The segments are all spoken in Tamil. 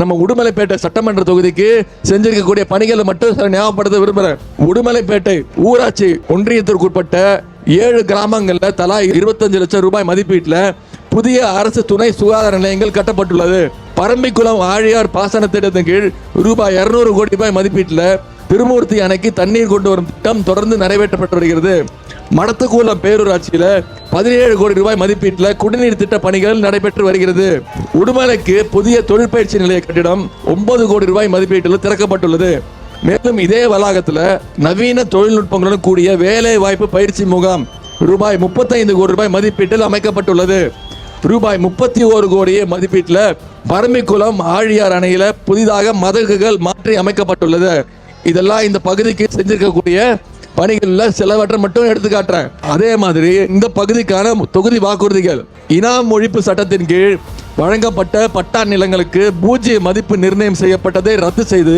நம்ம உடுமலைப்பேட்டை சட்டமன்ற தொகுதிக்கு செஞ்சிருக்கக்கூடிய பணிகளை மட்டும் சில ஞாபகப்படுத்த விரும்புகிறேன் உடுமலைப்பேட்டை ஊராட்சி ஒன்றியத்திற்குட்பட்ட ஏழு கிராமங்களில் தலா இருபத்தஞ்சு லட்சம் ரூபாய் மதிப்பீட்டில் புதிய அரசு துணை சுகாதார நிலையங்கள் கட்டப்பட்டுள்ளது. பரம்பிக்குளம் ஆழியார் பாசன திட்டத்தின் கீழ் ரூபாய் இருநூறு கோடி ரூபாய் மதிப்பீட்டில் திருமூர்த்தி அணைக்கு தண்ணீர் கொண்டு வரும் திட்டம் தொடர்ந்து நிறைவேற்றப்பட்டு வருகிறது. மடத்துக்குளம் பேரூராட்சியில பதினேழு கோடி ரூபாய் மதிப்பீட்டில் குடிநீர் திட்ட பணிகள் நடைபெற்று வருகிறது. உடுமலைக்கு புதிய தொழிற்பயிற்சி நிலைய கட்டிடம் ஒன்பது கோடி ரூபாய் மதிப்பீட்டில் திறக்கப்பட்டுள்ளது. மேலும் இதே வளாகத்தில் நவீன தொழில்நுட்பங்களுடன் கூடிய வேலை வாய்ப்பு பயிற்சி முகாம் ரூபாய் முப்பத்தைந்து கோடி ரூபாய் மதிப்பீட்டில் அமைக்கப்பட்டுள்ளது. ரூபாய் முப்பத்தி ஓரு கோடியே மதிப்பீட்டில் பரம்பிக்குளம் ஆழியார் அணையில புதிதாக மதகுகள் மாற்றி அமைக்கப்பட்டுள்ளது. இதெல்லாம் இந்த பகுதிக்கு செஞ்சிருக்கக்கூடிய பணிகள்ல சிலவற்றை மட்டும் எடுத்து காட்டுறேன். அதே மாதிரி இந்த பகுதிக்கான தொகுதி வாக்குறுதிகள். இனாம் ஒழிப்பு சட்டத்தின் கீழ் வழங்கப்பட்ட பட்டா நிலங்களுக்கு பூஜ்ஜிய மதிப்பு நிர்ணயம் செய்யப்பட்டதை ரத்து செய்து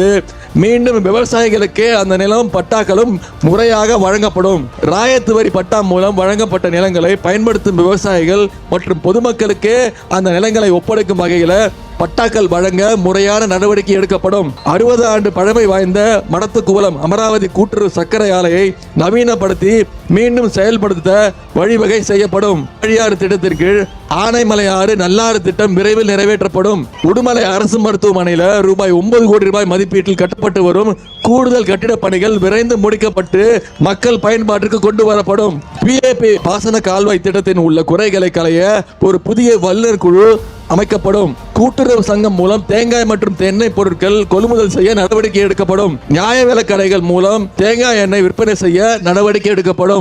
மீண்டும் விவசாயிகளுக்கே அந்த நிலம் பட்டாக்களும் முறையாக வழங்கப்படும். ராயத்து வரி பட்டா மூலம் வழங்கப்பட்ட நிலங்களை பயன்படுத்தும் விவசாயிகள் மற்றும் பொதுமக்களுக்கே அந்த நிலங்களை ஒப்படைக்கும் வகையில் பட்டாக்கள் வழங்க முறையான நடவடிக்கை எடுக்கப்படும். அறுபது ஆண்டு பழமை வாய்ந்த மடத்துக்குவலம் அமராவதி கூட்டுறவு சர்க்கரை ஆலையை நவீனப்படுத்தி மீண்டும் செயல்படுத்த வழிவகை செய்யப்படும். வழியாறு திட்டத்திற்கு ஆனைமலையாறு நல்லாறு திட்டம் விரைவில் நிறைவேற்றப்படும். உடுமலை அரசு மருத்துவமனையில் ரூபாய் ஒன்பது கோடி ரூபாய் மதிப்பீட்டில் கட்டப்பட்டு வரும். கூடுதல் கட்டிடப் பணிகள் விரைந்து முடிக்கப்பட்டு மக்கள் பயன்பாட்டிற்கு கொண்டு வரப்படும். பிஏபி பாசன கால்வாய் திட்டத்தின் உள்ள குறைகளை களைய ஒரு புதிய வல்லுநர் குழு அமைக்கப்படும். கூட்டுறவு சங்கம் மூலம் தேங்காய் மற்றும் தென்னை பொருட்கள் கொள்முதல் செய்ய நடவடிக்கை எடுக்கப்படும். நியாய விலை கடைகள் மூலம் தேங்காய் எண்ணெய் விற்பனை செய்ய நடவடிக்கை எடுக்கப்படும்.